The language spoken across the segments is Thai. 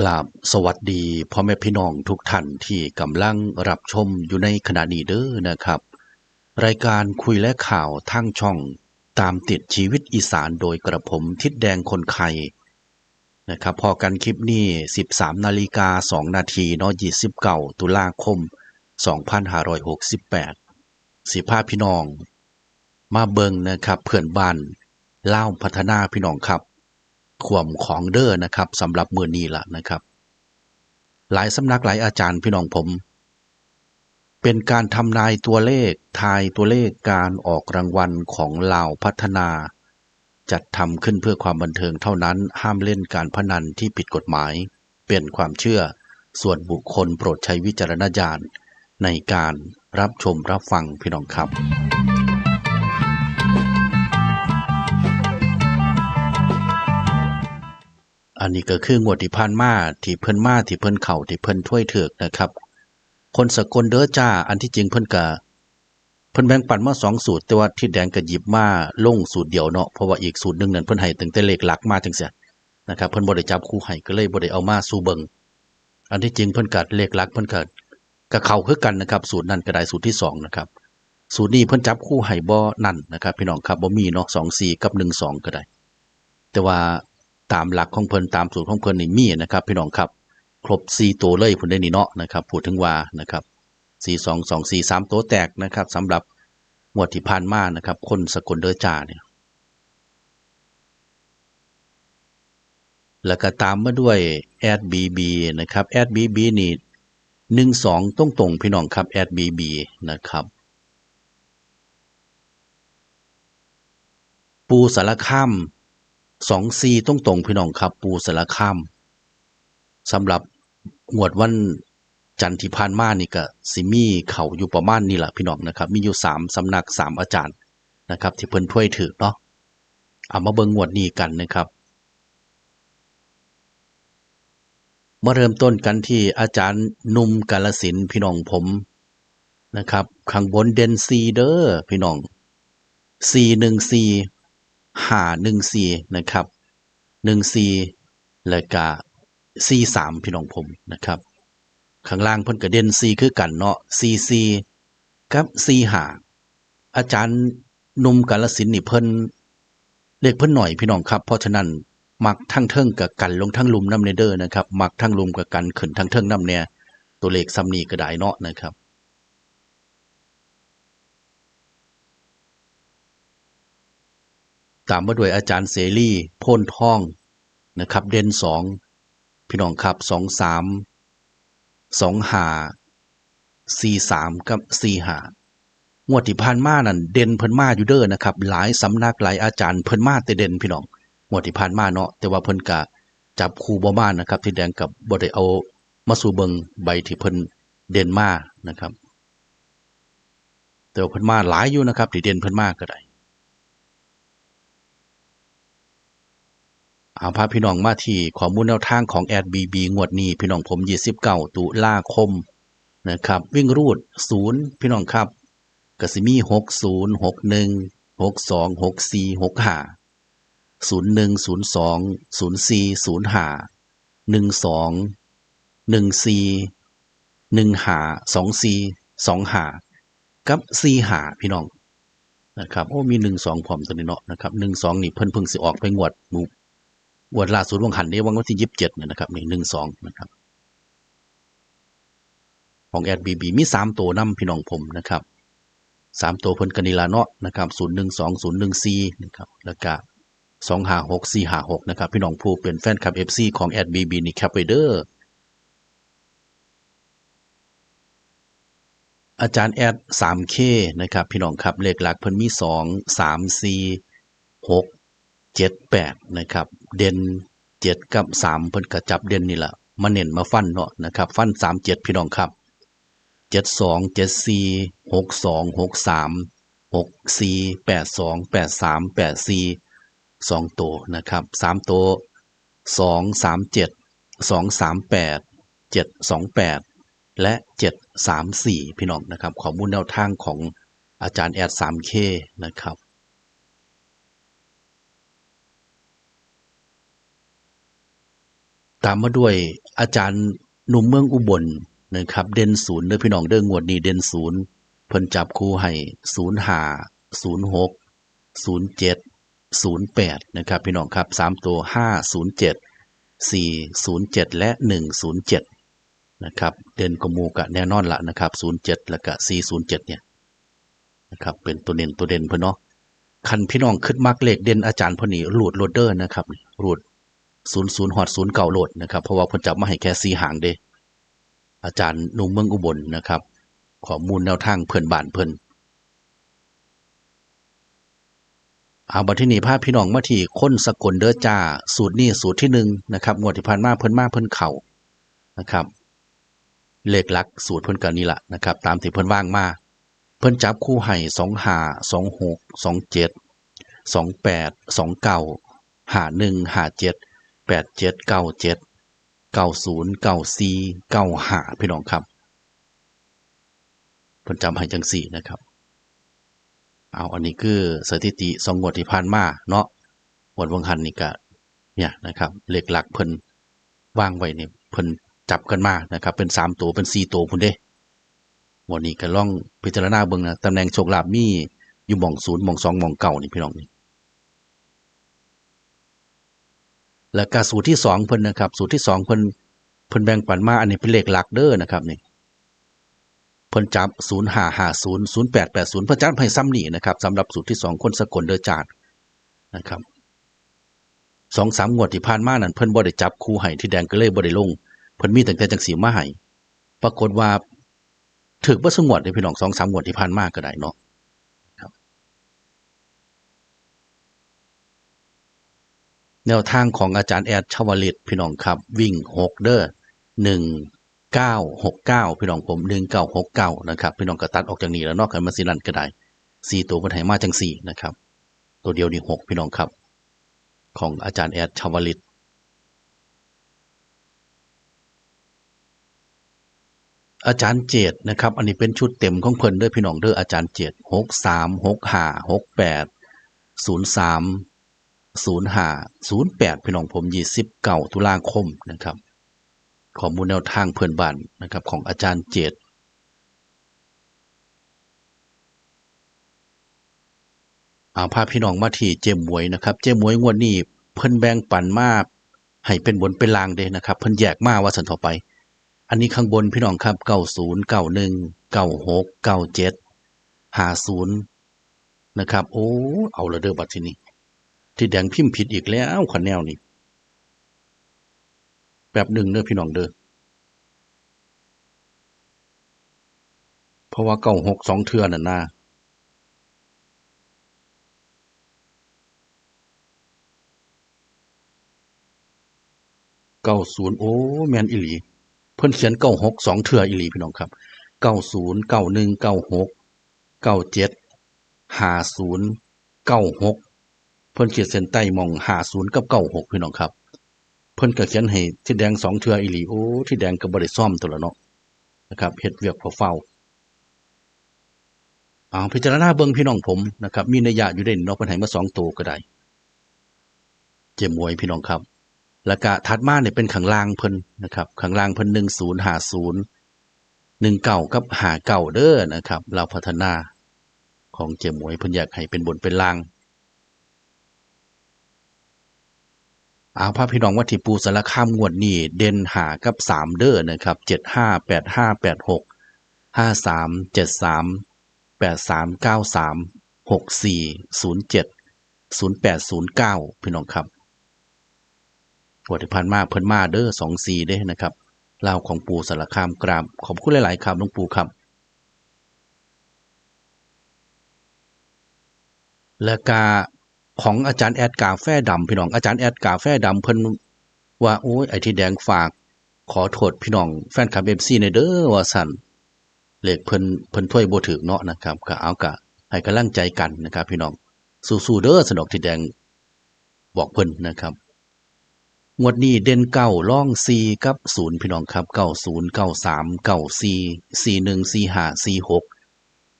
กราบสวัสดีพ่อแม่พี่น้องทุกท่านที่กำลังรับชมอยู่ในขณะนี้เด้อนะครับ รายการคุยและข่าวทั้งช่อง ตามติดชีวิตอีสานโดยกระผมทิดแดงคนไข่นะครับพอกันคลิปนี้ 13 นาฬิกา 2 นาทีเนาะ29ตุลาคม 2568สิพาพี่น้อง มาเบิงนะครับเพื่อนบ้านเล่าพัฒนาพี่น้องครับ ขวมของเด้อนะครับสำหรับมือนี้ละนะครับ หลายสำนักหลายอาจารย์พี่น้องผม เป็นการทำนายตัวเลขทายตัวเลขการออกรางวัลของเหล่าพัฒนา จัดทำขึ้นเพื่อความบันเทิงเท่านั้นห้ามเล่นการพนันที่ผิดกฎหมาย เป็นความเชื่อ ส่วนบุคคลโปรดใช้วิจารณญาณในการรับชมรับฟังพี่น้องครับ อันนี้ก็คืองวดที่ผ่านมาที่เพิ่นมาที่เพิ่นเข่าที่เพิ่นถ้วยเถือกนะครับ คนสกลเด้อจ้า อันที่จริงเพิ่นก็เพิ่นแบ่งปันมาสองสูตร แต่ว่าที่แดงก็หยิบมาลงสูตรเดียวเนาะเพราะว่าอีกสูตรหนึ่งนั้นเพิ่นให้ตั้งแต่เลขหลักมาจังซี่นะครับเพิ่นบ่ได้จับคู่ให้ก็เลยบ่ได้เอามาสู่เบิงอันที่จริงเพิ่นก็เลขหลักเพิ่นก็ก็เข้าคือกันนะครับสูตรนั้นก็ได้สูตรที่สองนะครับสูตรนี้เพิ่นจับคู่ให้บ่นั่นนะครับ พี่น้องครับบ่มีเนาะ2 4กับ1 2ก็ได้ แต่ว่า ตามหลักของเพิ่นตามสูตรของเพิ่นนี่มีนะครับ พี่น้องครับ ครบ4ตัวเลยเพิ่นได้นี่เนาะนะครับพูดถึงว่านะครับ4 2 2 4 3ตัวแตกนะครับสำหรับงวดที่ผ่านมานะครับ คนสกลเดอจ่าเนี่ยแล้วก็ตามมาด้วยแอดบีบีนะครับแอดบีบีนี่หนึ่งสองตรงตรงพี่น้องครับแอดบีบีนะครับ ปูสารคาม สองซีตรงตรงพี่น้องครับ ปูสารคามสำหรับงวดวันจันทร์ที่ผ่านมานี่ก็สิมี่เขาอยู่ประมาณนี่แหละพี่น้องนะครับ มีอยู่สามสำนักสามอาจารย์นะครับ ที่เพิ่นถ้วยถือเนาะเอามาเบิ่งงวดนี้กันนะครับมาเริ่มต้นกันที่อาจารย์นุ่มกาลสินพี่น้องผมนะครับข้างบนเดนซีเดอร์พี่น้องซีหนึ่งซี หาหนึ่งซีนะครับหนึ่งซีแล้วก็ซีสามพี่น้องผมนะครับ ข้างล่างเพิ่นก็เด็นซีคือกันเนาะซีซีกับซีหาอาจารย์นุ่มกาลสินนี่เพิ่นเลขเพิ่นหน่อยพี่น้องครับ เพราะฉะนั้นมักทั้งเทิงกับกันลงทั้งลุมน้ำเนเดอร์นะครับมักทั้งลุมกับกันขึ้นทั้งเทิงน้ำเนี่ยตัวเลขซ้ำนี้ก็ได้เนาะนะครับ ตามมาด้วยอาจารย์เสรีพ่นทองนะครับ เด่นสองพี่น้องครับสองสามสองหาสี่สามกับสี่หางวดที่ผ่านมานั่นเด่นเพิ่นมาอยู่เด้อนะครับ หลายสำนักหลายอาจารย์เพิ่นมาแต่เด่นพี่น้องงวดที่ผ่านมาเนาะแต่ว่าเพิ่นกะจับคูบ่มานะครับที่แดงกับบ่ได้เอามาสู่เบิงใบที่เพิ่นเด่นมานะครับแต่ว่าเพิ่นมาหลายอยู่นะครับที่เด่นเพิ่นมาก็ได้ เอาพาพี่น้องมาที่ข้อมูลแนวทางของแอดบีบีงวดนี้ พี่น้องผม29ตุลาคมนะครับวิ่งรูด0พี่น้องครับก็สิมี60 61 62 64 65ศูนย์หนึ่งศูนย์สองศูนย์สี่ศูนย์ห้าหนึ่งสองหนึ่งสี่หนึ่งห้าสองสี่สองห้ากับสี่ห้าพี่น้องนะครับโอ้มีหนึ่งสองพร้อมตัวนี้เนาะนะครับหนึ่งสองนี่เพิ่นเพิ่งสิออกไปงวดมู วดล่าสุดวังหันนี้วันที่ยี่สิบเจ็ดนะครับนี่หนึ่งสองนะครับ ของแอดบีบีมีสามตัวนำพี่น้องผมนะครับสามตัวเพิ่นกันนีลาเนาะนะครับศูนย์หนึ่งสองศูนย์หนึ่งสี่นะครับแล้วก็สองห้าหกสี่ห้าหกนะครับ พี่น้องผู้เป็นแฟนคลับเอฟซีของแอดบีบีนี่แคปไว้เดอร์อาจารย์แอดสามเคนะครับ พี่น้องครับ เลขหลักเพิ่นมีสองสามสี่หก เจ็ดแปดนะครับ เด่นเจ็ดกับสามเพิ่นกระจับเด่นนี่แหละมาเน้นมาฟันเนาะนะครับ ฟันสามเจ็ดพี่น้องครับเจ็ดสองเจ็ดสี่หกสองหกสามหกสี่แปดสองแปดสามแปดสี่สองตัวนะครับสามตัวสองสามเจ็ดสองสามแปดเจ็ดสองแปดและเจ็ดสามสี่พี่น้องนะครับ ข้อมูลแนวทางของอาจารย์แอดสามเคนะครับ ตามมาด้วยอาจารย์หนุ่มเมืองอุบลนะครับ เด่นศูนย์เด้อพี่น้องเด้องวดนี้เด่นศูนย์เพิ่นจับคู่ให้ศูนย์ห้าศูนย์หกศูนย์เจ็ดศูนย์แปดนะครับพี่น้องครับสามตัวห้าศูนย์เจ็ดสี่ศูนย์เจ็ดและหนึ่งศูนย์เจ็ดนะครับเด่นกมูกะแน่นอนละนะครับศูนย์เจ็ดแล้วก็สี่ศูนย์เจ็ดเนี่ยนะครับเป็นตัวเด่นตัวเด่นเพิ่นเนาะคันพี่น้องขึ้นมักเลขเด่นอาจารย์พนนี่รูดโรดเดอร์นะครับรูด ศูนย์ศูนย์หอดศูนย์เก่าโหลดนะครับ เพราะว่าเพิ่นจับมาให้แค่สีหางเด้อาจารย์นุ่มเมืองอุบลนะครับ ข้อมูลแนวทางเพิ่อนบ้านเพิ่อนเอาบัดที่นี่พาพพี่น้องมาที่คนสกลเดอจ้า สูตรนี้สูตรที่หนึ่งนะครับงวดที่ผ่านมาเพิ่นมาเพิ่นเข่านะครับ เลขหลักสูตรเพิ่นกันนี่แหละนะครับ ตามที่เพิ่นว่างมาเพิ่นจับคู่ให้สองห้าสองหกสองเจ็ดสองแปดสองเก้าห้าหนึ่งห้าเจ็ด แปดเจ็ดเก้าเจ็ดเก้าศูนย์เก้าสี่เก้าห้าพี่น้องครับเพิ่นจำให้จังสี่นะครับ เอาอันนี้คือสถิติสองงวดที่ผ่านมาเนาะงวดวังหันนี่ก็เนี่ยนะครับเลขหลักเพิ่นวางไว้เนี่ยเพิ่นจับกันมานะครับ เป็นสามตัวเป็นสี่ตัวพุ่นเด้วันนี้ก็ลองพิจารณาเบิ่งนะตำแหน่งโชคลาภมีอยู่หม่องศูนย์หม่องสองหม่องเก่านี่พี่น้องนี่ แล้วก็สูตรที่สองเพิ่นนะครับ สูตรที่สองเพิ่นเพิ่นแบ่งปันมาอันนี้เป็นเลขหลักเด้อนะครับนี่เพิ่นจับ0 5 5 0 0 8 8 0เพิ่นจับให้ซ้ำนี่นะครับสำหรับสูตรที่สองคนสกลเดอจาดนะครับสองสามงวดที่ผ่านมานั่นเพิ่นบ่ได้จับคู่ให้ที่แดงก็เลยบ่ได้ลงเพิ่นมีแตั้งแต่จังสีมาให้ปรากฏว่าถึกบ่าสงวดเด้พี่น้องสองสามงวดที่ผ่านมาก็ได้เนาะ แนวทางของอาจารย์แอดชวลิตพี่น้องครับ วิ่งหกเด้อหนึ่งเก้าหกเก้าพี่น้องผมหนึ่งเก้าหกเก้านะครับพี่น้องก็ตัดออกจากนี้แล้วนอกกันมาสินันก็ได้สี่ตัวมันไหมาจังสี่นะครับ ตัวเดียวนี่หกพี่น้องครับ ของอาจารย์แอดชวลิตอาจารย์เจตนะครับ อันนี้เป็นชุดเต็มของเพิ่นเด้อพี่น้องเด้ออาจารย์เจตหกสามหกห้าหกแปดศูนย์สาม ศูนย์ห้าศูนย์แปดพี่น้องผมยี่สิบเก้าตุลาคมนะครับข้อมูลแนวทางเพื่อนบ้านนะครับ ของอาจารย์เจตเอาพาพพี่น้องมาที่เจมหวยนะครับ เจมหวยงวดนี้เพิ่นแบ่งปันมาให้เป็นบนเป็นลางเด้นะครับ เพิ่นแยกมาว่าสันต่อไป อันนี้ข้างบนพี่น้องครับเก้าศูนย์เก้าหนึ่งเก้าหกเก้าเจ็ดห้าศูนย์นะครับ โอ้ เอาละเด้อบัดทีนี้ ที่แดงพิมพ์ผิดอีกแล้วขันแนวนี่แบบหนึ่งเด้อพี่น้องเด้อเพราะว่าเก้าหกสองเทือน่ะนะเก้าศูนย์โอ้แมนอิหลี เพิ่นเขียนเก้าหกสองเทืออิหลีพี่น้องครับเก้าศูนย์เก้าหนึ่งเก้าหกเก้าเจ็ดห้าศูนย์เก้าหก เพิ่นเขียนเส้นใต้มองห้าศูนย์กับเก้าหกพี่น้องครับ เพิ่นก็เขียนให้ที่แดงสองเทืออิหลีโอ้ที่แดงก็บ่ได้ซ่อมตัวละเนาะนะครับเฮ็ดเวียกพอเฝ้าอาพิจารณาเบิ่งพี่น้องผมนะครับ มีนัยยะอยู่เด่นเนาะเพิ่นให้มาสองตัวก็ได้ เจมวยพี่น้องครับแล้วก็ถัดมาเนี่ยเป็นข้างลางเพิ่นนะครับข้างลางเพิ่นหนึ่งศูนย์ห้าศูนย์หนึ่งเก่ากับหาเก่าเด้อนะครับ เราพัฒนาของเจมวยเพิ่นอยากให้เป็นบนเป็นลาง เอาพระพี่น้องว่าที่ปูสารคามงวดนี้เด่นหากับสามเด้อนะครับเจ็ดห้าแปดห้าแปดหกห้าสามเจ็ดสามแปดสามเก้าสามหกสี่ศูนย์เจ็ดศูนย์แปดศูนย์เก้าพี่น้องครับปวดที่ผ่านมาเพิ่นมาเด้อสองสี่เด้นะครับเล่าของปู่สารคามกราบขอบคุณหลาย ๆ ครับหลวงปู่ครับ แล้วก็ ของอาจารย์แอดกาแฟดำพี่น้องอาจารย์แอดกาแฟดำเพิ่นว่าโอ้ยไอที่แดงฝาก ขอโทษพี่น้องแฟนคลับเอฟซีในเด้อว่าสั่นเลขเพิ่นเพิ่นถ้วยบ่ถึกเนาะนะครับก็เอากะให้กำลังใจกันนะครับ พี่น้องสู้ๆเด้อสนอกที่แดงบอกเพิ่นนะครับงวดนี้เด่นเก้าล่องซีกับศูนย์พี่น้องครับเก้าศูนย์เก้าสามเก้าสี่สี่หนึ่งสี่ห้าสี่หก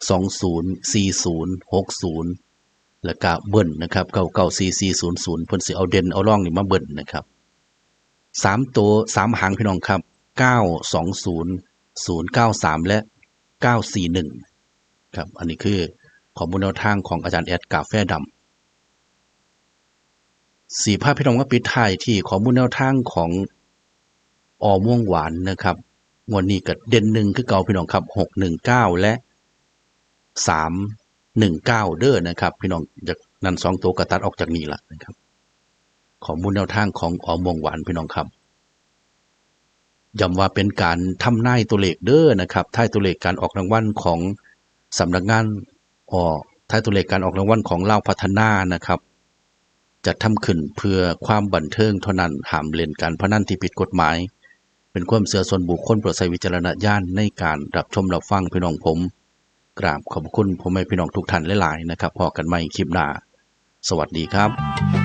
สองศูนย์สี่ศูนย์หกศูนย์ แล้วก็เบิ้ลนะครับเก้าเก้าสี่สี่ศูนย์ศูนย์เพิ่นสิเอาเด่นเอาล่องนี่มาเบิ้ลนะครับสามตัวสามหางพี่น้องครับเก้าสองศูนย์ศูนย์เก้าสามและเก้าสี่หนึ่งครับอันนี้คือข้อมูลแนวทางของอาจารย์แอดกาแฟดำสี่ภาพพี่น้องก็ปิดท้ายที่ข้อมูลแนวทางของออม่วงหวานนะครับงวดนี้ก็เด่นหนึ่งคือเก่าพี่น้องครับหกหนึ่งเก้าและสาม หนึ่งเก้าเด้อนะครับ พี่น้องจากนั้นสองตัวกระตัดออกจากนี้ละนะครับ ข้อมูลแนวทางของออมวงหวานพี่น้องครับย้ำว่าเป็นการทำนายตัวเลขเด้อนะครับท้ายตัวเลขการออกรางวัลของสำนักงานออท้ายตัวเลขการออกรางวัลของเล่าพัฒนานะครับ จะทำขึ้นเพื่อความบันเทิงเท่านั้นห้ามเล่นการพนันที่ผิดกฎหมาย เป็นความเสื่อส่วนบุคคลโปรดใช้วิจารณญาณในการรับชมรับฟังพี่น้องผม กราบขอบคุณพ่อแม่พี่น้องทุกท่านหลายๆนะครับพอกันใหม่คลิปหน้า สวัสดีครับ